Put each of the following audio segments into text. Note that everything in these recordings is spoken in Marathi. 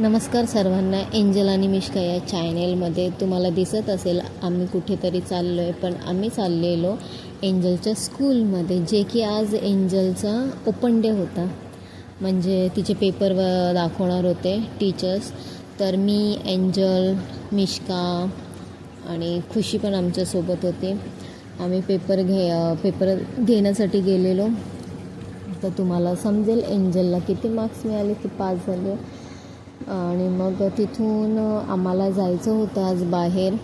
नमस्कार सर्वांना एंजल आणि मिश्का या चॅनेलमध्ये तुम्हाला दिसत असेल आम्ही कुठेतरी चाललो आहे पण आम्ही चाललेलो एंजलच्या स्कूलमध्ये जे की आज एंजलचा ओपन डे होता. म्हणजे तिचे पेपर व दाखवणार होते टीचर्स. तर मी एंजल मिश्का आणि खुशी पण आमच्यासोबत होती. आम्ही पेपर घे पेपर घेण्यासाठी गेलेलो. तर तुम्हाला समजेल एंजलला किती मार्क्स मिळाले की पास झाले. आणि मग तिथून आम्हाला जायचं होतं आज बाहेर.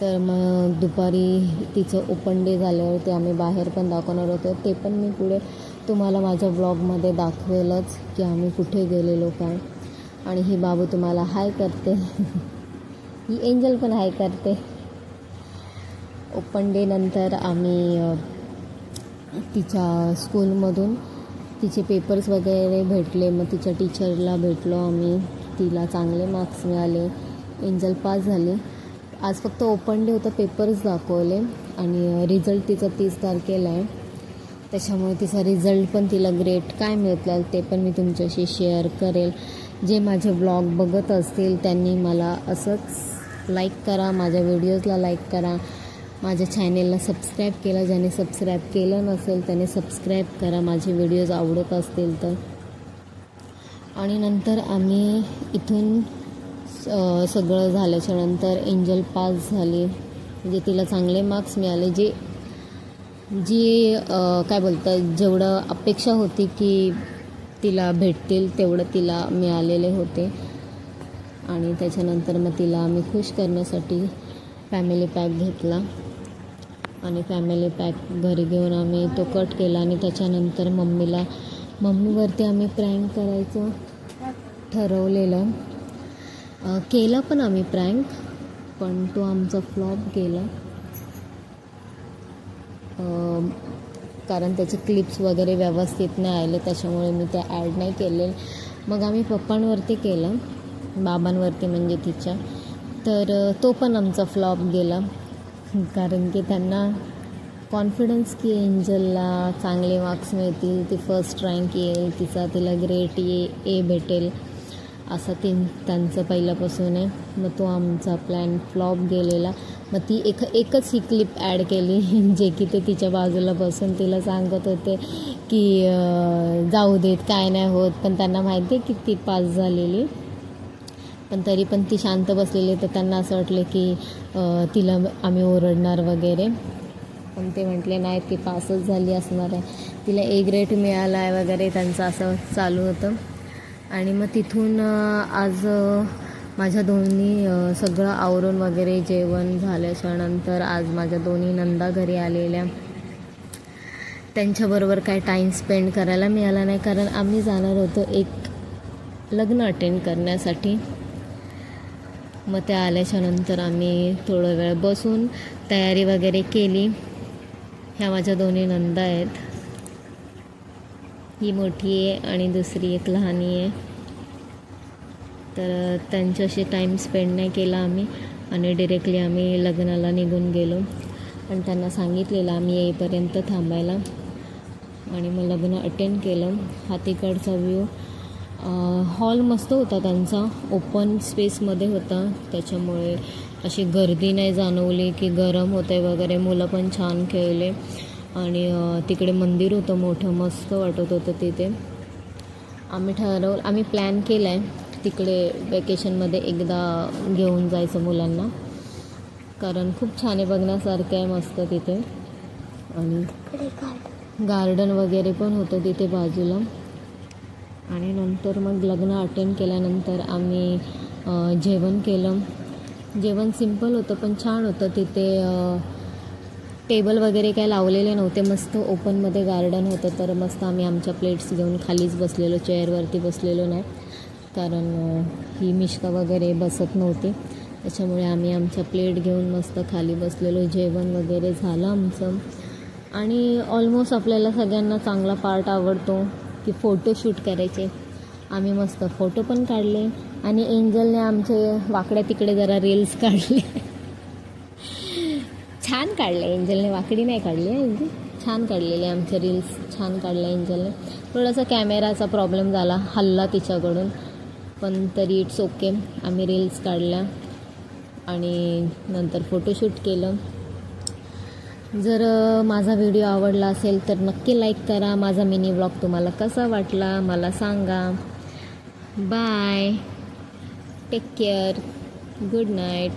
तर मग दुपारी तिचं ओपन डे झाल्यावर ते आम्ही बाहेर पण दाखवणार होतो. ते पण मी पुढे तुम्हाला माझ्या ब्लॉगमध्ये दाखवेलच की आम्ही कुठे गेलेलो काय. आणि ही बाबू तुम्हाला हाय करते. ही एंजल पण हाय करते. ओपन डे नंतर आम्ही तिच्या स्कूलमधून तिचे पेपर्स वगैरे भेटले मग तिच्या टीचरला भेटलो आम्ही. तिला चांगले मार्क्स मिळाले. एंजल पास झाली. आज फक्त ओपन डे होतं पेपर्स दाखवले. आणि रिझल्ट तिचा तीस तारखेला आहे. त्याच्यामुळे तिचा रिझल्ट पण तिला ग्रेट काय मिळतला ते पण मी तुमच्याशी शेअर करेल. जे माझे ब्लॉग बघत असतील त्यांनी मला असंच लाईक करा. माझ्या व्हिडिओजला लाईक करा. माझ्या चॅनेलला सबस्क्राईब केला. ज्याने सबस्क्राईब केलं नसेल त्याने सबस्क्राईब करा. माझे व्हिडिओज आवडत असतील तर. आणि नंतर आम्ही इथून सगळं झाल्याच्यानंतर एंजल पास झाली. म्हणजे तिला चांगले मार्क्स मिळाले. जे जी काय बोलतात जेवढं अपेक्षा होती की तिला भेटतील तेवढं तिला मिळालेले होते. आणि त्याच्यानंतर मग तिला आम्ही खुश करण्यासाठी फॅमिली पॅक घेतला. आणि फॅमिली पॅक घरी घेऊन आम्ही तो कट केला आणि त्याच्यानंतर मम्मीला मम्मीवरती आम्ही प्रँक करायचं ठरवलेलं. केला केलं पण आम्ही प्रँक पण तो आमचा फ्लॉप गेला. कारण त्याचे क्लिप्स वगैरे व्यवस्थित नाही आले त्याच्यामुळे मी ते ॲड नाही केले. मग आम्ही पप्पांवरती केलं बाबांवरती म्हणजे तिच्या. तर तो पण आमचा फ्लॉप गेला. कारण की त्यांना कॉन्फिडन्स की एंजलला चांगले मार्क्स मिळतील ती फर्स्ट रँक येईल तिचा तिला ग्रेट ये ए भेटेल असं ते त्यांचं पहिल्यापासून आहे. मग तो आमचा प्लॅन फ्लॉप गेलेला. मग ती एक एकच ही क्लिप ॲड केली जे की ते तिच्या बाजूला बसून तिला सांगत होते की जाऊ देत काय नाही होत. पण त्यांना माहिती आहे की ती पास झालेली. पण तरी पण ती शांत बसलेली तर त्यांना असं वाटलं की तिला आम्ही ओरडणार वगैरे. पण ते म्हटले नाही ती पासच झाली असणार आहे. तिला ए ग्रेड मिळाला आहे वगैरे त्यांचं असं चालू होतं. आणि मग तिथून आज माझ्या दोन्ही सगळं आवरून वगैरे जेवण झाल्याच्यानंतर आज माझ्या दोन्ही नंदा घरी आलेल्या. त्यांच्याबरोबर काय टाईम स्पेंड करायला मिळाला नाही. कारण आम्ही जाणार होतो एक लग्न अटेंड करण्यासाठी. मग त्या आल्याच्यानंतर आम्ही थोडं वेळ बसून तयारी वगैरे केली. ह्या माझ्या दोन्ही नंदा आहेत. ही मोठी आहे आणि दुसरी एक लहानी आहे. तर त्यांच्याशी टाईम स्पेंड नाही केला आम्ही आणि डिरेक्टली आम्ही लग्नाला निघून गेलो. पण त्यांना सांगितलेलं आम्ही येईपर्यंत थांबायला. आणि मग लग्न अटेंड केलं. हा तिकडचा व्ह्यू हॉल मस्त होता त्यांचा. ओपन स्पेसमध्ये होता. त्याच्यामुळे अशी गर्दी नाही जाणवली की गरम होते वगैरे. मुलं पण छान खेळले. आणि तिकडे मंदिर होतं मोठं. मस्त वाटत होतं तिथे. आम्ही ठरवलं आम्ही प्लॅन केला आहे तिकडे वेकेशनमध्ये एकदा घेऊन जायचं मुलांना. कारण खूप छान आहे बघण्यासारखं आहे मस्त तिथे. आणि गार्डन वगैरे पण होतं तिथे बाजूला. आणि नंतर मग लग्न अटेंड केल्यानंतर आम्ही जेवण केलं. जेवण सिंपल होतं पण छान होतं. तिथे टेबल वगैरे काय लावलेले नव्हते. मस्त ओपनमध्ये गार्डन होतं. तर मस्त आम्ही आमच्या प्लेट्स घेऊन खालीच बसलेलो. चेअरवरती बसलेलो नाही. कारण ही मिश्का वगैरे बसत नव्हती. त्याच्यामुळे आम्ही आमच्या प्लेट घेऊन मस्त खाली बसलेलो. जेवण वगैरे झालं आमचं. आणि ऑलमोस्ट आपल्याला सगळ्यांना चांगला पार्ट आवडतो. की फोटोशूट करायचे. आम्ही मस्त फोटो पण काढले आणि एंजलने आमचे वाकड्या तिकडे जरा रील्स काढले. छान काढले. एंजलने वाकडी नाही काढली एंजल. छान काढलेले आमचे रील्स छान काढले एंजलने. थोडासा कॅमेराचा प्रॉब्लेम झाला हल्ला तिच्याकडून. पण तरी इट्स ओके आम्ही रील्स काढल्या आणि नंतर फोटोशूट केलं. जर माझा व्हिडिओ आवडला असेल तर नक्की लाईक करा. माझा मिनी ब्लॉग तुम्हाला कसा वाटला मला सांगा. Bye. Take care. Good night.